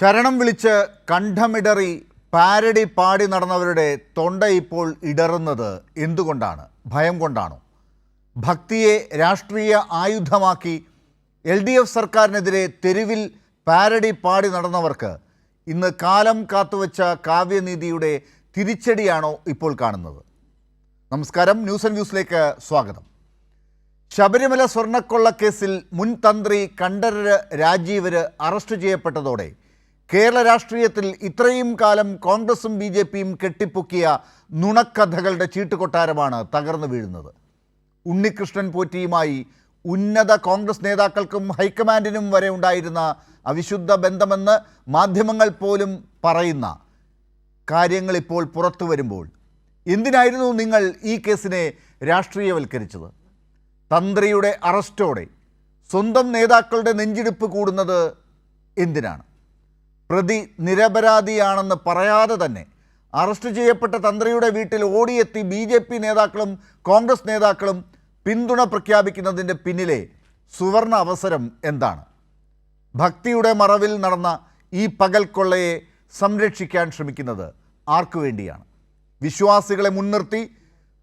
ശരണം വിളിച്ച് കണ്ഠമിടറി പാരടി പാടി നടന്നവരുടെ തൊണ്ട ഇപ്പോൾ ഇടറുന്നത് എന്തുകൊണ്ടാണ്? ഭയം കൊണ്ടാണോ? ഭക്തിയെ രാഷ്ട്രീയ ആയുധമാക്കി എൽ ഡി എഫ് സർക്കാരിനെതിരെ തെരുവിൽ പാരടി പാടി നടന്നവർക്ക് ഇന്ന് കാലം കാത്തുവച്ച കാവ്യനീതിയുടെ തിരിച്ചടിയാണോ ഇപ്പോൾ കാണുന്നത്? നമസ്കാരം ന്യൂസ് ആൻഡ് ന്യൂസിലേക്ക് സ്വാഗതം. ശബരിമല സ്വർണക്കൊള്ളക്കേസിൽ മുൻ തന്ത്രി കണ്ഠരര് രാജീവര് അറസ്റ്റ് ചെയ്യപ്പെട്ടതോടെ കേരള രാഷ്ട്രീയത്തിൽ ഇത്രയും കാലം കോൺഗ്രസും ബി ജെ പിയും കെട്ടിപ്പൊക്കിയ നുണക്കഥകളുടെ ചീട്ടുകൊട്ടാരമാണ് തകർന്നു വീഴുന്നത്. ഉണ്ണികൃഷ്ണൻ പോറ്റിയുമായി ഉന്നത കോൺഗ്രസ് നേതാക്കൾക്കും ഹൈക്കമാൻഡിനും വരെ ഉണ്ടായിരുന്ന അവിശുദ്ധ ബന്ധമെന്ന് മാധ്യമങ്ങൾ പോലും പറയുന്ന കാര്യങ്ങളിപ്പോൾ പുറത്തു വരുമ്പോൾ എന്തിനായിരുന്നു നിങ്ങൾ ഈ കേസിനെ രാഷ്ട്രീയവൽക്കരിച്ചത്? തന്ത്രിയുടെ അറസ്റ്റോടെ സ്വന്തം നേതാക്കളുടെ നെഞ്ചിടിപ്പ് കൂടുന്നത് എന്തിനാണ്? പ്രതി നിരപരാധിയാണെന്ന് പറയാതെ തന്നെ അറസ്റ്റ് ചെയ്യപ്പെട്ട തന്ത്രിയുടെ വീട്ടിൽ ഓടിയെത്തി ബി ജെ പി നേതാക്കളും കോൺഗ്രസ് നേതാക്കളും പിന്തുണ പ്രഖ്യാപിക്കുന്നതിന്റെ പിന്നിലെ സുവർണ അവസരം എന്താണ്? ഭക്തിയുടെ മറവിൽ നടന്ന ഈ പകൽക്കൊള്ളയെ സംരക്ഷിക്കാൻ ശ്രമിക്കുന്നത് ആർക്കു വേണ്ടിയാണ്? വിശ്വാസികളെ മുൻനിർത്തി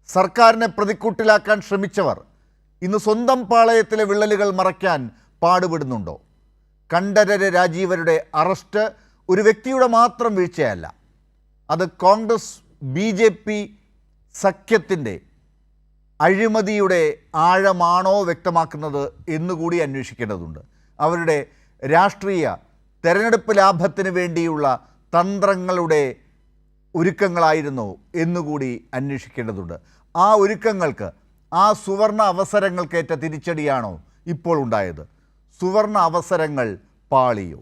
സർക്കാരിനെ പ്രതിക്കൂട്ടിലാക്കാൻ ശ്രമിച്ചവർ ഇന്ന് സ്വന്തം പാളയത്തിലെ വിള്ളലുകൾ മറയ്ക്കാൻ പാടുപെടുന്നുണ്ടോ? കണ്ഠരര് രാജീവരുടെ അറസ്റ്റ് ഒരു വ്യക്തിയുടെ മാത്രം വീഴ്ചയല്ല. അത് കോൺഗ്രസ് ബി ജെ പി സഖ്യത്തിന്റെ അഴിമതിയുടെ ആഴമാണോ വ്യക്തമാക്കുന്നത് എന്നുകൂടി അന്വേഷിക്കേണ്ടതുണ്ട്. അവരുടെ രാഷ്ട്രീയ തെരഞ്ഞെടുപ്പ് ലാഭത്തിന് വേണ്ടിയുള്ള തന്ത്രങ്ങളുടെ ഒരുക്കങ്ങളായിരുന്നോ എന്നുകൂടി അന്വേഷിക്കേണ്ടതുണ്ട്. ആ ഒരുക്കങ്ങൾക്ക് ആ സുവർണ അവസരങ്ങൾക്കേറ്റ തിരിച്ചടിയാണോ ഇപ്പോൾ ഉണ്ടായത്? സുവർണ അവസരങ്ങൾ പാളിയോ.